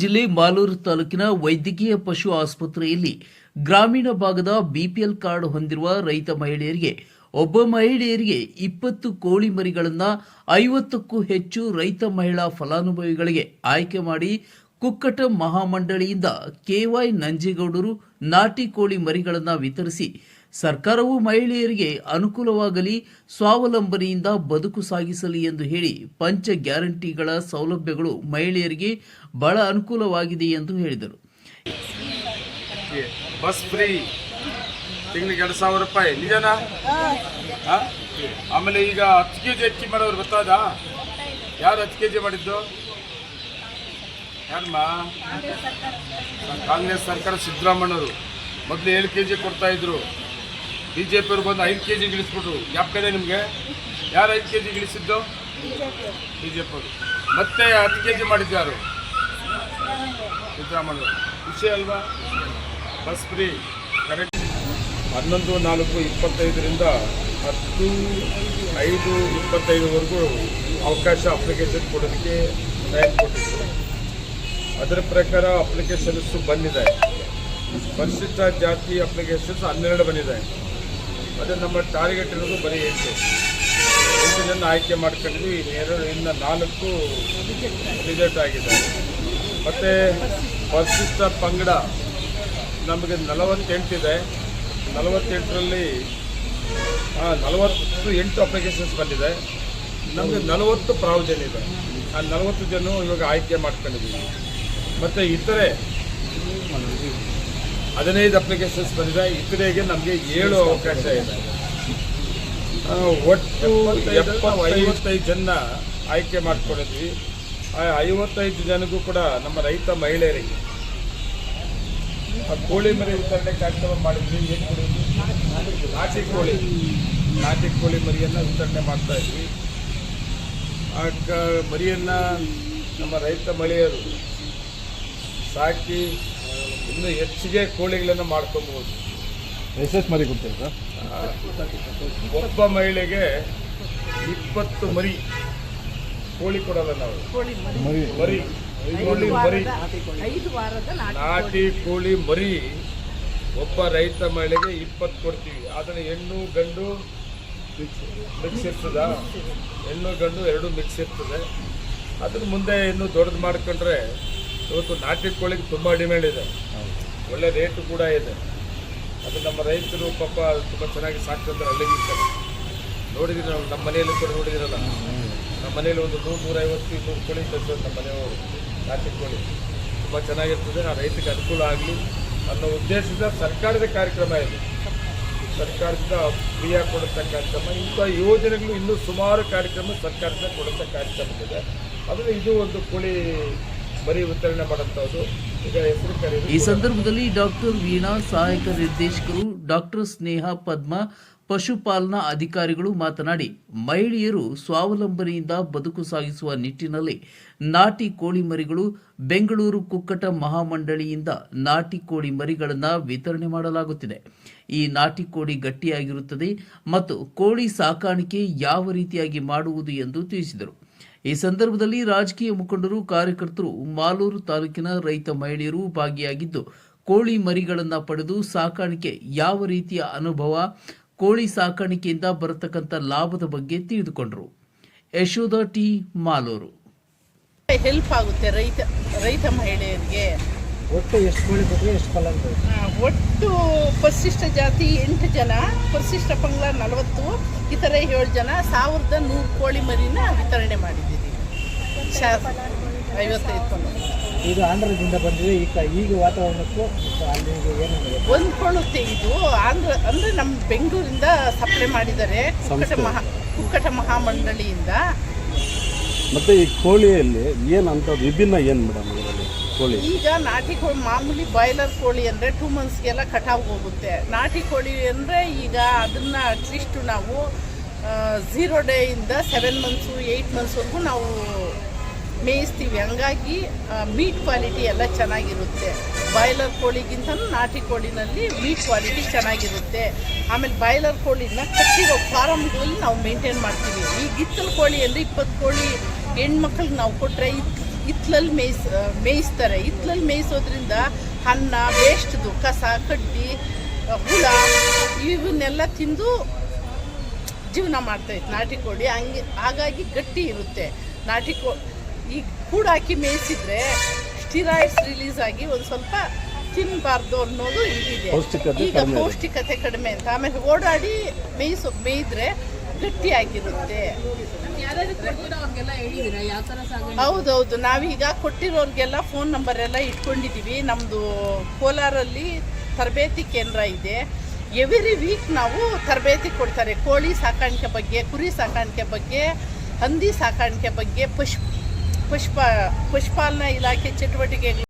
ಜಿಲ್ಲೆ ಮಾಲೂರು ತಾಲೂಕಿನ ವೈದ್ಯಕೀಯ ಪಶು ಆಸ್ಪತ್ರೆಯಲ್ಲಿ ಗ್ರಾಮೀಣ ಭಾಗದ ಬಿಪಿಎಲ್ ಕಾರ್ಡ್ ಹೊಂದಿರುವ ರೈತ ಮಹಿಳೆಯರಿಗೆ, ಒಬ್ಬ ಮಹಿಳೆಯರಿಗೆ ಇಪ್ಪತ್ತು ಕೋಳಿ ಮರಿಗಳನ್ನು ಐವತ್ತಕ್ಕೂ ಹೆಚ್ಚು ರೈತ ಮಹಿಳಾ ಫಲಾನುಭವಿಗಳಿಗೆ ಆಯ್ಕೆ ಮಾಡಿ ಕುಕ್ಕಟ ಮಹಾಮಂಡಳಿಯಿಂದ ಕೆವೈ ನಂಜೇಗೌಡರು ನಾಟಿ ಕೋಳಿ ಮರಿಗಳನ್ನು ವಿತರಿಸಿ ಸರ್ಕಾರವು ಮಹಿಳೆಯರಿಗೆ ಅನುಕೂಲವಾಗಲಿ, ಸ್ವಾವಲಂಬನೆಯಿಂದ ಬದುಕು ಸಾಗಿಸಲಿ ಎಂದು ಹೇಳಿ ಪಂಚ ಗ್ಯಾರಂಟಿಗಳ ಸೌಲಭ್ಯಗಳು ಮಹಿಳೆಯರಿಗೆ ಬಹಳ ಅನುಕೂಲವಾಗಿದೆ ಎಂದು ಹೇಳಿದರು. Bus free. ತಿಂಗಳಿಗೆ ಎರಡು ಸಾವಿರ ರೂಪಾಯಿ. ನಿಜನಾ? ಆಮೇಲೆ ಈಗ ಹತ್ತು ಕೆ ಜಿ ಅಕ್ಕಿ ಮಾಡೋರು ಗೊತ್ತಾದ? ಯಾರು ಹತ್ತು ಕೆ ಜಿ ಮಾಡಿದ್ದು? ಯಾರಮ್ಮ? ಕಾಂಗ್ರೆಸ್ ಸರ್ಕಾರ ಸಿದ್ದರಾಮಣ್ಣವರು ಮೊದಲು ಏಳು ಕೆ ಜಿ ಕೊಡ್ತಾ ಇದ್ರು. ಬಿ ಜೆ ಪಿಯವರು ಬಂದು ಐದು ಕೆ ಜಿ ಇಳಿಸ್ಬಿಟ್ರು ಯಾಕೆ ನಿಮಗೆ? ಯಾರು ಐದು ಕೆ ಜಿ ಇಳಿಸಿದ್ದು? ಬಿ ಜೆ ಪಿಯವರು ಮತ್ತೆ ಹತ್ತು ಕೆ ಜಿ ಮಾಡಿದ್ದು ಯಾರು? ಸಿದ್ದರಾಮಯ್ಯ. ವಿಷಯ ಅಲ್ವಾ? Bus free. ಕರೆಕ್ಟ್. ಹನ್ನೊಂದು, ನಾಲ್ಕು, ಇಪ್ಪತ್ತೈದರಿಂದ ಹತ್ತು, ಐದು, ಇಪ್ಪತ್ತೈದುವರೆಗೂ ಅವಕಾಶ ಅಪ್ಲಿಕೇಶನ್ ಕೊಡೋದಕ್ಕೆ ಟೈಮ್ ಕೊಟ್ಟಿದ್ರು. ಅದರ ಪ್ರಕಾರ ಅಪ್ಲಿಕೇಶನ್ಸು ಬಂದಿದೆ. ಪರಿಶಿಷ್ಟ ಜಾತಿ ಅಪ್ಲಿಕೇಶನ್ಸ್ ಹನ್ನೆರಡು ಬಂದಿದೆ. ಅದು ನಮ್ಮ ಟಾರ್ಗೆಟ್ ಇರೋದು ಬರೀ ಎಂಟು. ಎಂಟು ಜನ ಆಯ್ಕೆ ಮಾಡ್ಕೊಂಡಿದ್ವಿ. ಎರಡು ಇನ್ನು ನಾಲ್ಕು ರಿಸಲ್ಟ್ ಆಗಿದೆ ಮತ್ತು ಪರಿಶಿಷ್ಟ ಪಂಗಡ ನಮಗೆ ನಲವತ್ತೆಂಟಿದೆ ನಲವತ್ತೆಂಟರಲ್ಲಿ ನಲವತ್ತು ಎಂಟು ಅಪ್ಲಿಕೇಶನ್ಸ್ ಬಂದಿದೆ. ನಮಗೆ ನಲವತ್ತು ಪ್ರಾವಿಜನ್ ಇದೆ. ಆ ನಲವತ್ತು ಜನ ಇವಾಗ ಆಯ್ಕೆ ಮಾಡ್ಕೊಂಡಿದ್ದೀವಿ. ಮತ್ತು ಇತರೆ ಹದಿನೈದು ಅಪ್ಲಿಕೇಶನ್ಸ್ ಬಂದಿದೆ. ಇತರೆಗೆ ನಮಗೆ ಏಳು ಅವಕಾಶ ಇದೆ. ಒಟ್ಟು ಐವತ್ತೈದು ಜನ ಆಯ್ಕೆ ಮಾಡ್ಕೊಂಡಿದ್ವಿ. ಆ, ಐವತ್ತೈದು ಜನಕ್ಕೂ ಕೂಡ ನಮ್ಮ ರೈತ ಮಹಿಳೆಯರಿಗೆ ಕೋಳಿ ಮರಿ ವಿತರಣೆ ಕಾರ್ಯಕ್ರಮ ಮಾಡಿದ್ವಿ. ಏನು ಕೊಡಿದ್ವಿ ನಾಟಿ ಕೋಳಿ. ನಾಟಿ ಕೋಳಿ ಮರಿಯನ್ನು ವಿತರಣೆ ಮಾಡ್ತಾ ಇದ್ವಿ. ಆ ಮರಿಯನ್ನು ನಮ್ಮ ರೈತ ಮಹಿಳೆಯರು ಸಾಕಿ ಇನ್ನೂ ಹೆಚ್ಚಿಗೆ ಕೋಳಿಗಳನ್ನು ಮಾಡ್ಕೊಬಹುದು. ಎಸ್ ಮರಿ ಕೊಡ್ತೀವಿ ಸರ್? ಒಬ್ಬ ಮಹಿಳೆಗೆ ಇಪ್ಪತ್ತು ಮರಿ ಕೋಳಿ ಕೊಡಲ್ಲ ನಾವು. ಮರಿ. ಮರಿ. ಕೋಳಿ ಮರಿ. ಐದು ವಾರದ ನಾಟಿ ನಾಟಿ ಕೋಳಿ. ಮರಿ ಒಬ್ಬ ರೈತ ಮಹಿಳೆಗೆ ಇಪ್ಪತ್ತು ಕೊಡ್ತೀವಿ. ಆದರೆ ಹೆಣ್ಣು ಗಂಡು ಮಿಕ್ಸ್ ಇರ್ತದ. ಹೆಣ್ಣು ಗಂಡು ಎರಡು ಮಿಕ್ಸ್ ಇರ್ತದೆ. ಅದ್ರ ಮುಂದೆ ಇನ್ನು ದೊಡ್ಡದು ಮಾಡ್ಕೊಂಡ್ರೆ ಇವತ್ತು ನಾಟಿ ಕೋಳಿಗೆ ತುಂಬ ಡಿಮ್ಯಾಂಡ್ ಇದೆ. ಒಳ್ಳೆ ರೇಟು ಕೂಡ ಇದೆ. ಅದು ನಮ್ಮ ರೈತರು ಪಾಪ ತುಂಬ ಚೆನ್ನಾಗಿ ಸಾಕ್ತಾರೆ ಹಳ್ಳಿಗಿರ್ತಾರೆ ನೋಡಿದ್ದೀರಿ ನಾವು ನಮ್ಮ ಮನೆಯಲ್ಲಿ ಕೂಡ ನೋಡಿದಿರಲ್ಲ. ನಮ್ಮ ಮನೆಯಲ್ಲಿ ಒಂದು ನೂರು ನೂರೈವತ್ತು, ಇನ್ನೂರು ಕೋಳಿ ಬೆಳೆಸೋದು ನಮ್ಮ ಮನೆಯವರು ನಾಟಿ ಕೋಳಿ. ತುಂಬ ಚೆನ್ನಾಗಿರ್ತದೆ. ಆ ರೈತರಿಗೆ ಅನುಕೂಲ ಆಗಲಿ ಅನ್ನೋ ಉದ್ದೇಶದಿಂದ ಸರ್ಕಾರದ ಕಾರ್ಯಕ್ರಮ ಇದೆ. ಸರ್ಕಾರದಿಂದ ಫ್ರೀಯಾಗಿ ಕೊಡುತ್ತ ಕಾರ್ಯಕ್ರಮ. ಇಂಥ ಯೋಜನೆಗಳು ಇನ್ನೂ ಸುಮಾರು ಕಾರ್ಯಕ್ರಮ ಸರ್ಕಾರದಿಂದ ಕೊಡುತ್ತ ಕಾರ್ಯಕ್ರಮ ಇದೆ ಆದರೆ ಇದು ಒಂದು ಕೋಳಿ ಮರಿ ವಿತರಣೆ ಈ ಸಂದರ್ಭದಲ್ಲಿ ಡಾಕ್ಟರ್ ವೀಣಾ, ಸಹಾಯಕ ನಿರ್ದೇಶಕರು, ಡಾಕ್ಟರ್ ಸ್ನೇಹ ಪದ್ಮ, ಪಶುಪಾಲನಾ ಅಧಿಕಾರಿಗಳು ಮಾತನಾಡಿ, ಮಹಿಳೆಯರು ಸ್ವಾವಲಂಬನೆಯಿಂದ ಬದುಕು ಸಾಗಿಸುವ ನಿಟ್ಟಿನಲ್ಲಿ ನಾಟಿ ಕೋಳಿ ಮರಿಗಳು ಬೆಂಗಳೂರು ಕುಕ್ಕಟ ಮಹಾಮಂಡಳಿಯಿಂದ ನಾಟಿ ಕೋಳಿ ಮರಿಗಳನ್ನು ವಿತರಣೆ ಮಾಡಲಾಗುತ್ತಿದೆ. ಈ ನಾಟಿ ಕೋಳಿ ಗಟ್ಟಿಯಾಗಿರುತ್ತದೆ ಮತ್ತು ಕೋಳಿ ಸಾಕಾಣಿಕೆ ಯಾವ ರೀತಿಯಾಗಿ ಮಾಡುವುದು ಎಂದು ತಿಳಿಸಿದರು. ಈ ಸಂದರ್ಭದಲ್ಲಿ ರಾಜಕೀಯ ಮುಖಂಡರು, ಕಾರ್ಯಕರ್ತರು ಮಾಲೂರು ತಾಲೂಕಿನ ರೈತ ಮಹಿಳೆಯರು ಭಾಗಿಯಾಗಿದ್ದು, ಕೋಳಿ ಮರಿಗಳನ್ನು ಪಡೆದು ಸಾಕಾಣಿಕೆ ಯಾವ ರೀತಿಯ ಅನುಭವ, ಕೋಳಿ ಸಾಕಾಣಿಕೆಯಿಂದ ಬರತಕ್ಕಂಥ ಲಾಭದ ಬಗ್ಗೆ ತಿಳಿದುಕೊಂಡರು. ಯಶೋಧ ಟಿ. ಮಾಲೂರು. ಹೆಲ್ಪ್ ಆಗುತ್ತೆ ರೈತ ರೈತ ಮಹಿಳೆಯರಿಗೆ. ಒಟ್ಟು ಎಷ್ಟು ಕೋಳಿ ಕೊಟ್ಟರೆ ಎಷ್ಟು ಫಲ ಆ, ಒಟ್ಟು ಪರಿಶಿಷ್ಟ ಜಾತಿ ಎಂಟು ಜನ ಪರಿಶಿಷ್ಟ ಪಂಗ್ಲ ನಲವತ್ತು ಇತರ ಏಳು ಜನ ಸಾವಿರದ ನೂರು ಕೋಳಿ ಮರಿನ ವಿತರಣೆ ಮಾಡಿದ್ದೀರಿ ಐವತ್ತೈದು ಈಗ ಆಂಧ್ರದಿಂದ ಬಂದಿದೆ ಈಗ ಈಗ ವಾತಾವರಣಕ್ಕೂ ಅಲ್ಲಿಗೆ ಏನು ಹೊಂದ್ಕೊಳ್ಳುತ್ತೆ ಇದು? ಆಂಧ್ರ ಅಂದರೆ ನಮ್ಮ ಬೆಂಗಳೂರಿಂದ ಸಪ್ಲೈ ಮಾಡಿದ್ದಾರೆ ಕುಕ್ಕಟ ಮಹಾ ಕುಕ್ಕಟ ಮಹಾಮಂಡಳಿಯಿಂದ. ಮತ್ತೆ ಈ ಕೋಳಿಯಲ್ಲಿ ಏನು ಅಂತ ವಿಭಿನ್ನ ಏನು ಮೇಡಮ್? ಕೋಳಿ. ಈಗ ನಾಟಿ ಕೋಳಿ, ಮಾಮೂಲಿ ಬಾಯ್ಲರ್ ಕೋಳಿ ಅಂದರೆ ಟೂ ಮಂತ್ಸ್ಗೆಲ್ಲ ಕಟಾವ್ ಹೋಗುತ್ತೆ. ನಾಟಿ ಕೋಳಿ ಅಂದರೆ ಈಗ ಅದನ್ನ ಅಟ್ಲೀಸ್ಟ್ ನಾವು ಝೀರೋ ಡೇಯಿಂದ ಸೆವೆನ್ ಮಂತ್ಸು ಏಯ್ಟ್ ಮಂತ್ಸ್ವರೆಗೂ ನಾವು ಮೇಯಿಸ್ತೀವಿ. ಹಂಗಾಗಿ ಮೀಟ್ ಕ್ವಾಲಿಟಿ ಎಲ್ಲ ಚೆನ್ನಾಗಿರುತ್ತೆ. ಬಾಯ್ಲರ್ ಕೋಳಿಗಿಂತ ನಾಟಿ ಕೋಳಿನಲ್ಲಿ ಮೀಟ್ ಕ್ವಾಲಿಟಿ ಚೆನ್ನಾಗಿರುತ್ತೆ. ಆಮೇಲೆ ಬಾಯ್ಲರ್ ಕೋಳಿನ ಕಟ್ಟಿರೋ ಫಾರಮ್ಗಳಲ್ಲಿ ನಾವು ಮೇಂಟೈನ್ ಮಾಡ್ತೀವಿ. ಈ ಗಿತ್ತಲ ಕೋಳಿ ಅಂದರೆ ಇಪ್ಪತ್ತು ಕೋಳಿ ಹೆಣ್ಮಕ್ಳಿಗೆ ನಾವು ಕೊಟ್ಟರೆ ಇತ್ಲಲ್ಲಿ ಮೇಯ್ಸ್ ಮೇಯಿಸ್ತಾರೆ. ಹಿತ್ತಲಲ್ಲಿ ಮೇಯಿಸೋದ್ರಿಂದ ಅನ್ನ ವೇಸ್ಟ್ದು ಕಸ ಕಡ್ಡಿ ಹುಳ ಇವನ್ನೆಲ್ಲ ತಿಂದು ಜೀವನ ಮಾಡ್ತೈತೆ ನಾಟಿ ಕೋಳಿ. ಹಂಗೆ ಹಾಗಾಗಿ ಗಟ್ಟಿ ಇರುತ್ತೆ. ನಾಟಿ ಕೋ ಈ ಕೂಡಾಕಿ ಮೇಯಿಸಿದ್ರೆ ಸ್ಟಿರಾಯ್ಡ್ಸ್ ರಿಲೀಸ್ ಆಗಿ ಒಂದು ಸ್ವಲ್ಪ ತಿನ್ನಬಾರ್ದು ಅನ್ನೋದು ಇದಿದೆ. ಈಗ ಪೌಷ್ಟಿಕತೆ ಕಡಿಮೆ ಅಂತ. ಆಮೇಲೆ ಓಡಾಡಿ ಮೇಯಿಸೋ ಮೇಯಿದ್ರೆ ಗಟ್ಟಿಯಾಗಿರುತ್ತೆ ಹೌದೌದು ನಾವೀಗ ಕೊಟ್ಟಿರೋರಿಗೆಲ್ಲ ಫೋನ್ ನಂಬರ್ ಎಲ್ಲ ಇಟ್ಕೊಂಡಿದ್ದೀವಿ ನಮ್ಮದು ಕೋಲಾರಲ್ಲಿ ತರಬೇತಿ ಕೇಂದ್ರ ಇದೆ. ಎವ್ರಿ ವೀಕ್ ನಾವು ತರಬೇತಿ ಕೊಡ್ತಾರೆ. ಕೋಳಿ ಸಾಕಾಣಿಕೆ ಬಗ್ಗೆ ಕುರಿ ಸಾಕಾಣಿಕೆ ಬಗ್ಗೆ ಹಂದಿ ಸಾಕಾಣಿಕೆ ಬಗ್ಗೆ ಪುಷ್ಪ ಪುಷ್ಪ ಪಶುಪಾಲನಾ ಇಲಾಖೆ ಚಟುವಟಿಕೆಗಳು